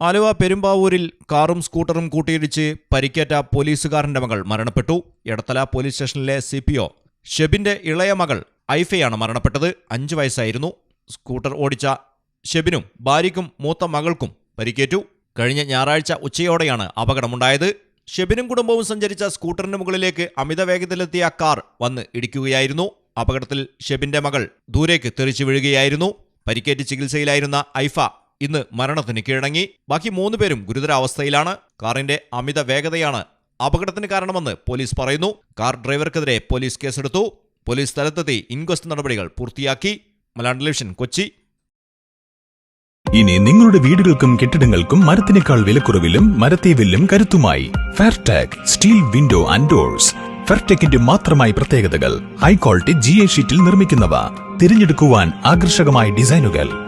ആലുവ പെരുമ്പാവൂരിൽ കാറും സ്കൂട്ടറും കൂട്ടിയിടിച്ച് പരിക്കേറ്റ പോലീസുകാരന്റെ മകൾ മരണപ്പെട്ടു. എടത്തല പോലീസ് സ്റ്റേഷനിലെ സി പി ഒ ഷെബിന്റെ ഇളയ മകൾ ഐഫയാണ് മരണപ്പെട്ടത്. അഞ്ചു വയസ്സായിരുന്നു. സ്കൂട്ടർ ഓടിച്ച ഷെബിനും ഭാര്യയ്ക്കും മൂത്ത മകൾക്കും പരിക്കേറ്റു. കഴിഞ്ഞ ഞായറാഴ്ച ഉച്ചയോടെയാണ് അപകടമുണ്ടായത്. ഷെബിനും കുടുംബവും സഞ്ചരിച്ച സ്കൂട്ടറിന് മുകളിലേക്ക് അമിത വേഗത്തിലെത്തിയ കാർ വന്ന് ഇടിക്കുകയായിരുന്നു. അപകടത്തിൽ ഷെബിന്റെ മകൾ ദൂരേക്ക് തെറിച്ചു വീഴുകയായിരുന്നു. പരിക്കേറ്റ് ചികിത്സയിലായിരുന്ന ഐഫ ഇന്ന് മരണത്തിന് കീഴടങ്ങി. ബാക്കി മൂന്ന് പേരും ഗുരുതരാവസ്ഥയിലാണ്. കാറിന്റെ അമിത വേഗതയാണ് അപകടത്തിന് കാരണമെന്ന് പോലീസ് പറയുന്നു. കാർ ഡ്രൈവർക്കെതിരെ പോലീസ് കേസെടുത്തു. പോലീസ് സ്ഥലത്തെത്തി ഇൻക്വസ്റ്റ് നടപടികൾ പൂർത്തിയാക്കി. മലയാളം ടെലിവിഷൻ കൊച്ചി. ഇനി നിങ്ങളുടെ വീടുകൾക്കും കെട്ടിടങ്ങൾക്കും മരത്തിനേക്കാൾ വിലക്കുറവിലും മരത്തെ വില്ലും കരുത്തുമായി. Fairtag steel window and doors ഫെയർടെക്കിന്റെ മാത്രമായി പ്രത്യേകതകൾ. ഹൈ ക്വാളിറ്റി ജി എ ഷീറ്റിൽ നിർമ്മിക്കുന്നവ. തിരഞ്ഞെടുക്കുവാൻ ആകർഷകമായ ഡിസൈനുകൾ.